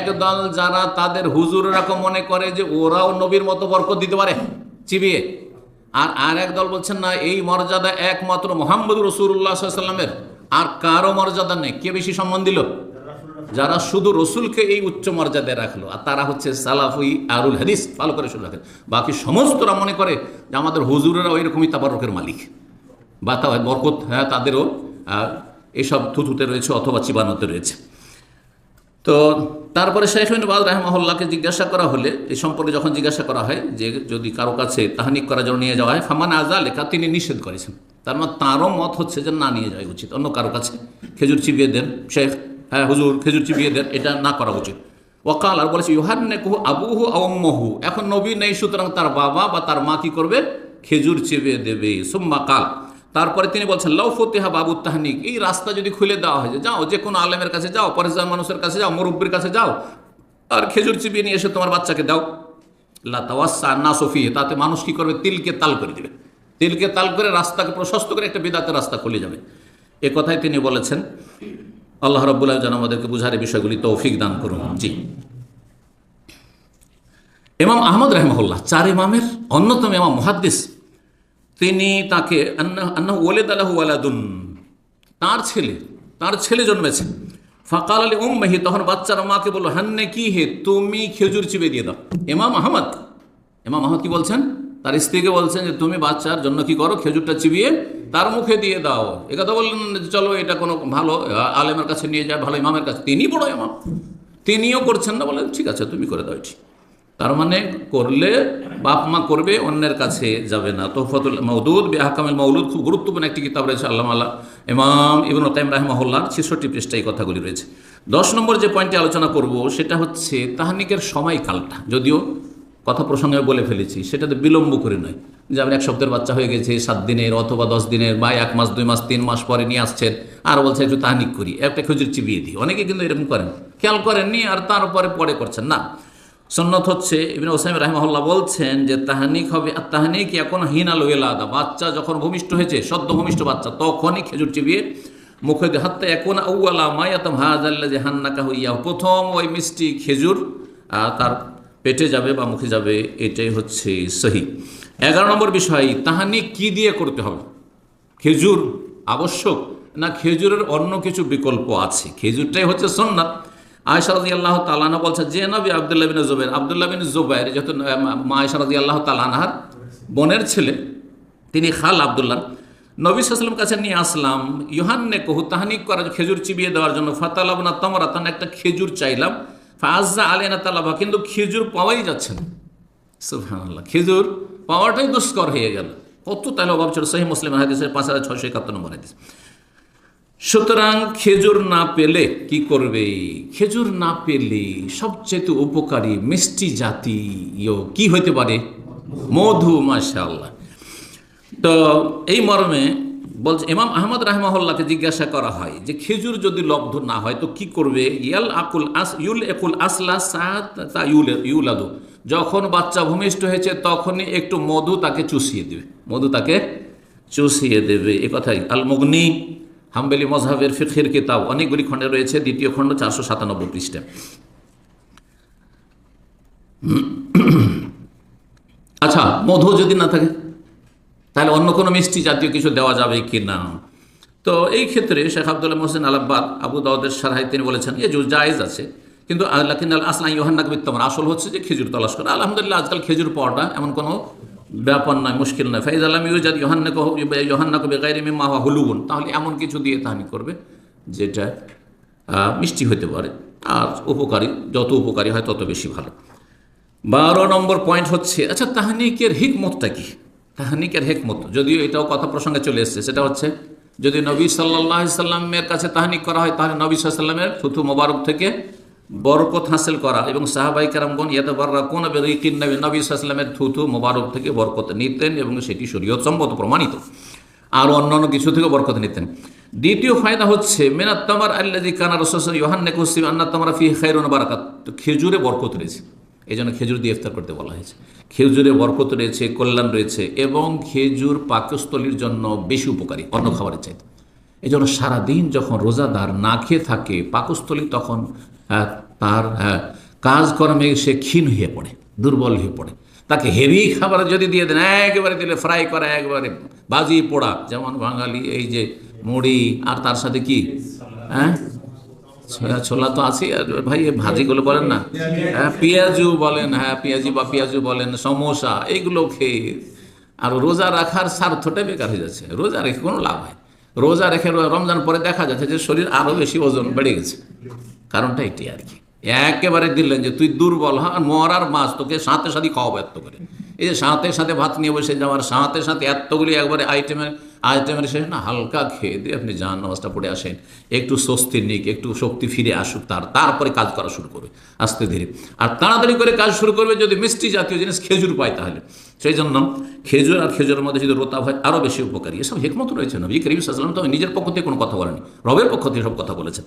একদল যারা তাদের হুজুর এরকম মনে করে যে ওরাও নবীর মতো বরকত দিতে পারে? চিবিয়ে। আর আর এক দল বলছেন, না, এই মর্যাদা একমাত্র মোহাম্মদ রসুল্লাহ সাল্লামের আর কারও মর্যাদা নেই। কে বেশি সম্মান দিল? যারা শুধু রসুলকে এই উচ্চ মর্যাদায় রাখল। আর তারা হচ্ছে সালাফুই আরুল হাদিস। ভালো করে শুনে রাখেন। বাকি সমস্তরা মনে করে যে আমাদের হুজুরেরা ওই রকমই তাবারকের মালিক। বা তা বরকত হ্যাঁ তাদেরও এসব থুতুতে রয়েছে অথবা চিবানোতে রয়েছে। তো তারপরে শেখ বাদ রাহমাহুল্লাহকে জিজ্ঞাসা করা হলে এই সম্পর্কে যখন জিজ্ঞাসা করা হয় যে যদি কারও কাছে তাহানিক করার জন্য নিয়ে যাওয়া হয়, ফামান আজা লেখা, তিনি নিষেধ করেছেন। তার মানে তাঁরও মত হচ্ছে যে না, নিয়ে যাওয়া উচিত। অন্য কারও কাছে খেজুর চিবিয়ে দেন, শেখ হ্যাঁ হুজুর, খেজুর চিবিয়ে দেন, এটা না করা উচিত। ওকাল আর বলেছে ইউহান্নে কুহু আবুহু আওম্মহু এখন নবী নেই, সুতরাং তার বাবা বা তার মা কি করবে? খেজুর চিবিয়ে দেবে। সুম্মা কাল তারপরে তিনি বলছেন লৌ ফতেহা বাবু তাহনিক। এই রাস্তা যদি খুলে দেওয়া হয় যাও, যে কোনো আলেমের কাছে যাও পরেশান মানুষের কাছে যাও, মুরব্বীর কাছে যাও, আর খেজুর চিবিয়ে নিয়ে এসে তোমার বাচ্চাকে দাও। লাতাওয়াসা না সফি তাতে মানুষ কি করবে? তিলকে তাল করে দিবে। তিলকে তাল করে রাস্তাকে প্রশস্ত করে একটা বেদাতের রাস্তা খুলে যাবে। এ কথাই তিনি বলেছেন। আল্লাহ রব্বুল্লাহ যেন আমাদেরকে বুঝার এই বিষয়গুলি তৌফিক দান করুন। জি। ইমাম আহমদ রহমহুল্লাহ, চার ইমামের অন্যতম ইমাম, মুহাদ্দিস। তিনি তাকে আন্না ওলেদ আলাহ ওয়ালাদুন, তার ছেলে তার ছেলে জন্মেছে। ফাকাল আলী উম্মাহি তখন বাচ্চারা মাকে বলল, হান্নে কি হে, তুমি খেজুর চিবে দিয়ে দাও। ইমাম আহমদ ইমাম আহমদ কি বলছেন? তার স্ত্রীকে বলছেন যে, তুমি বাচ্চার জন্য কি করো? খেজুরটা চিবিয়ে তার মুখে দিয়ে দাও। এ কথা বললেন চলো, এটা কোনো ভালো আলেমের কাছে নিয়ে যায়, ভালো ইমামের কাছে। তিনি বড় ইমাম। তিনিও করছেন না বলেন ঠিক আছে, তুমি করে দাও, এটি। তার মানে করলে বাপ মা করবে, অন্যের কাছে যাবে না। তোহফতুল মৌদুদ বেহাকামিল মৌলুদ খুব গুরুত্বপূর্ণ একটি কিতাব রয়েছে আল্লাহ আল্লাহ ইমাম ইবন কাইম রাহমাহুল্লার ছেষট্টি পৃষ্ঠা এই কথাগুলি রয়েছে। দশ নম্বর যে পয়েন্টটি আলোচনা করব, সেটা হচ্ছে তাহানিকের সময়কালটা। যদিও কথা প্রসঙ্গে বলে ফেলেছি সেটাতে বিলম্ব করে নয়। যে আপনি এক সপ্তাহের বাচ্চা হয়ে গেছে, সাত দিনের অথবা দশ দিনের, বা এক মাস, দুই মাস, তিন মাস পরে নিয়ে আসছেন, আর বলছে একটু তাহানিক করি, একটা খেজুর চিবিয়ে দিই। অনেকে কিন্তু এরকম করেন। খেয়াল করেননি, আর তারপরে পরে করছেন। না সন্ন্যত হচ্ছে ইবিন ওসাইম রাহমাহুল্লাহ বলছেন যে তাহানিক হবে, আর তাহানিক এখন হিনা লোয়েলা আদা। বাচ্চা যখন ভূমিষ্ঠ হয়েছে, সদ্য ভূমিষ্ঠ বাচ্চা, তখনই খেজুর চিবিয়ে মুখে হাত্তা এখন আউ্লা মায়াতম হাজাল্লা যে হান্নাকা হইয়া। প্রথম ওই মিষ্টি খেজুর তার পেটে যাবে বা মুখে যাবে, এটাই হচ্ছে সহি। এগারো নম্বর বিষয়, তাহানিক কি দিয়ে করতে হবে? খেজুর আবশ্যক না খেজুরের অন্য কিছু বিকল্প আছে? খেজুরটাই হচ্ছে সন্ন্যাত। আয়সা রাজি আল্লাহ তালানা বলছে, যে নবী আবদুল্লাহ বিন জুবাইর, আবদুল্লাহ বিন জুবাইর যেহেতু মা আয়সা রাজি আল্লাহ তালানহার বোনের ছেলে, তিনি খাল আবদুল্লাহ, নবী সাল্লাম কাছে নিয়ে আসলাম ইহান্নে কহু তাহানিক করার খেজুর চিবিয়ে দেওয়ার জন্য, ফাতালাবনা তামরা তান একটা খেজুর চাইলাম ফাজা আলেনা তালাবা, কিন্তু খেজুর পাওয়াই যাচ্ছে না। সুবহানাল্লাহ, খেজুর পাওয়াটাই দুষ্কর হয়ে গেল। কত তাহলে অভাব ছিল সহি মুসলিম হাদিসের পাঁচ হাজার ছয়শো একাত্তর নম্বর হাদিস। সুতরাং খেজুর না পেলে কি করবে? খেজুর না পেলে সবচেয়ে উপকারী মিষ্টি জাতীয় কি হইতে পারে? মধু, মাশাআল্লাহ। তো এই মর্মে বলছে, ইমাম আহমদ রাহমাহুল্লাহকে জিজ্ঞাসা করা হয় যে, খেজুর যদি লব্ধ না হয় তো কি করবে? ইয়াল আকুল আস, ইউল একুল আসলা তা ইউল, ইউলাদু। যখন বাচ্চা ভূমিষ্ঠ হয়েছে তখনই একটু মধু তাকে চুষিয়ে দেবে। মধু তাকে চুষিয়ে দেবে। এ কথাই। আল মগনি হাম্বেলি মজাহের ফিখের কিতাব অনেকগুলি খণ্ডে রয়েছে, দ্বিতীয় খণ্ড চারশো সাতানব্বই পৃষ্ঠা। আচ্ছা মধু যদি না থাকে, তাহলে অন্য কোনো মিষ্টি জাতীয় কিছু দেওয়া যাবে কি না? তো এই ক্ষেত্রে শেখ আবদুল্লাহ মোহসেন আলাব্বাদ, আবু দাউদের সারাই তিনি বলেছেন, এ জায়েজ আছে, কিন্তু আল্লাহ আসলাম ইহান্নাক বিত্তমান আসল হচ্ছে যে খেজুর তলাশ করা। আলহামদুলিল্লাহ, আজকাল খেজুর পাওয়াটা এমন কোনো ব্যাপার নয়, মুশকিল নয়। ফাইজ আলম ইউজাদ ইহান্নাক ইহান্নাক বেগাইরি মিম্মা হুলুবন। তাহলে এমন কিছু দিয়ে তাহানি করবে, যেটা মিষ্টি হতে পারে। আর উপকারী, যত উপকারী হয় তত বেশি ভালো। বারো নম্বর পয়েন্ট হচ্ছে আচ্ছা তাহানিকের হিকমতটা কি? তাহানিকের হেকমত। যদিও এটাও কথা প্রসঙ্গে চলে এসছে। সেটা হচ্ছে, যদি নবী সাল্লাহ সাল্লামের কাছে তাহানিক করা হয়, তাহলে নবী সাল্লামের থুথু মোবারক থেকে বরকত হাসিল করা এবং সাহাবাই কারামগন ইয়াতে বররা কোন বেরিকিন নবী নবী থুথু মোবারক থেকে বরকত নিতেন এবং সেটি শরীয়ত সম্মত প্রমাণিত। আর অন্যান্য কিছু থেকে বরকত নিতেন। দ্বিতীয় ফায়দা হচ্ছে, মেনাত তামার আল্লাজি কানা রসুল ইহান্নে কুসিম আন্না তামারা ফি খাইরুন বারাকাত। খেজুরে বরকত রয়েছে। এই জন্য খেজুর দিয়ে ইফতার করতে বলা হয়েছে। খেজুরে বরকত রয়েছে, কল্যাণ রয়েছে এবং খেজুর পাকস্থলীর জন্য বেশি উপকারী অন্য খাবারের চাইতে। এই জন্য সারাদিন যখন রোজাদার না খেয়ে থাকে, পাকস্থলী তখন তার হ্যাঁ, কাজকর্মে সে ক্ষীণ হয়ে পড়ে দুর্বল হয়ে পড়ে। তাকে হেভি খাবার যদি দিয়ে দেন একেবারে দিলে ফ্রাই করা একবারে বাজি পোড়া যেমন বাঙালি এই যে মুড়ি আর তার সাথে কি? হ্যাঁ? ছোলা ছোলা তো আছে আর ভাই ভাজিগুলো বলেন না। হ্যাঁ পেঁয়াজু বলেন হ্যাঁ পেঁয়াজি বা পেঁয়াজু বলেন সমোসা এইগুলো খেয়ে আর রোজা রাখার স্বার্থটা বেকার হয়ে যাচ্ছে। রোজা রেখে কোনো লাভ হয়। রোজা রেখে রমজান পরে দেখা যাচ্ছে যে শরীর আরও বেশি ওজন বেড়ে গেছে। কারণটা এটি আর কি। একেবারে দিলেন যে, তুই দুর্বল হ্যাঁ মরার মাছ তোকে সাথে সাথে খাওয়াবো এত করে। এই যে সাথে সাথে ভাত নিয়ে বসে যাওয়ার, সাথে সাথে এতগুলি একবারে আইটেমের আইটেমের শেষ না, হালকা খেয়ে দিয়ে আপনি যান, নামাজটা পড়ে আসেন। একটু স্বস্তি নিক, একটু শক্তি ফিরে আসুক তার, তারপরে কাজ করা শুরু করবে, আস্তে ধীরে। আর তাড়াতাড়ি করে কাজ শুরু করবে যদি মিষ্টি জাতীয় জিনিস খেজুর পায় তাহলে। সেই জন্য খেজুর আর খেজুরের মধ্যে যদি রোতা হয় আরও বেশি উপকারী। এসব হেকমত রয়েছে নবী করিম সাল্লাম তো নিজের পক্ষ থেকে কোনো কথা বলেনি রবের পক্ষ থেকে সব কথা বলেছেন।